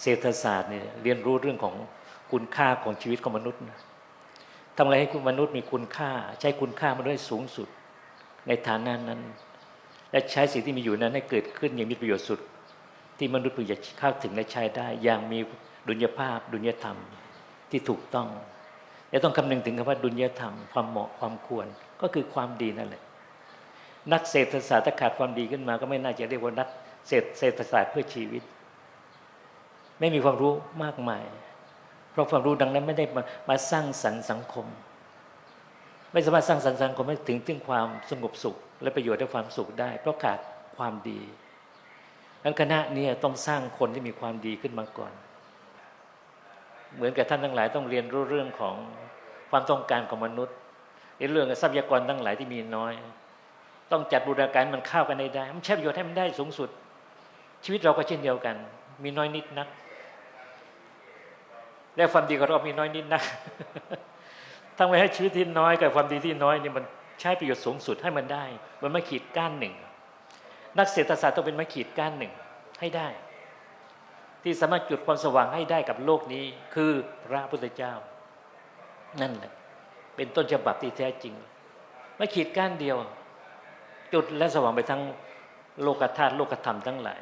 เศรษฐศาสตร์เนี่ยเรียนรู้เรื่องของคุณค่าของชีวิตของมนุษย์นะทำอะไรให้คุณมนุษย์มีคุณค่า ใช้คุณค่ามันด้วยสูงสุดในฐานะนั้น และใช้สิ่งที่มีอยู่นั้นให้เกิดขึ้นอย่างมีประโยชน์สุด ที่มนุษย์พึงจะเข้าถึงและใช้ได้ อย่างมีดุลยภาพ ดุลยธรรมที่ถูกต้องและต้องคำนึงถึงคำว่าดุลยธรรมความเหมาะความควรก็คือความดีนั่นแหละ นักเศรษฐศาสตร์ถ้าขาดความดีขึ้นมา ก็ไม่น่าจะเรียกว่านักเศรษฐศาสตร์เพื่อชีวิต ไม่มีความรู้มากมาย เพราะความรู้ดังนั้นไม่ได้มามาสร้างสรรค์สังคม ไม่สามารถสร้างสรรค์สังคมให้ถึงถึงความสงบสุข และประโยชน์และความสุขได้ เพราะขาดความดีดังคณะนี้ต้องสร้างคนที่มีความดีขึ้นมาก่อน เหมือนกับท่านทั้งหลายต้องเรียนรู้เรื่องของความต้องการของมนุษย์ในเรื่องทรัพยากรทั้งหลายที่มีน้อย ต้องจัดบูรณาการมันเข้ากันได้ได้มันใช้ประโยชน์ให้มันได้สูงสุด ชีวิตเราก็เช่นเดียวกัน มีน้อยนิดนัก และความดีของเรามีน้อยนิดนักทั้งไปให้ชีวิตที่น้อยกับความดีที่น้อยนี่มันใช้ประโยชน์สูงสุดให้มันได้ มันไม่ขีดก้านหนึ่ง นักเศรษฐศาสตร์ต้องเป็นไม้ขีดก้านหนึ่งให้ได้ ที่สามารถจุดความสว่างให้ได้กับโลกนี้ คือพระพุทธเจ้า นั่นแหละเป็นต้นฉบับที่แท้จริง ไม่ขีดก้านเดียว จุดและสว่างไปทั้งโลกธาตุโลกธรรมทั้งหลาย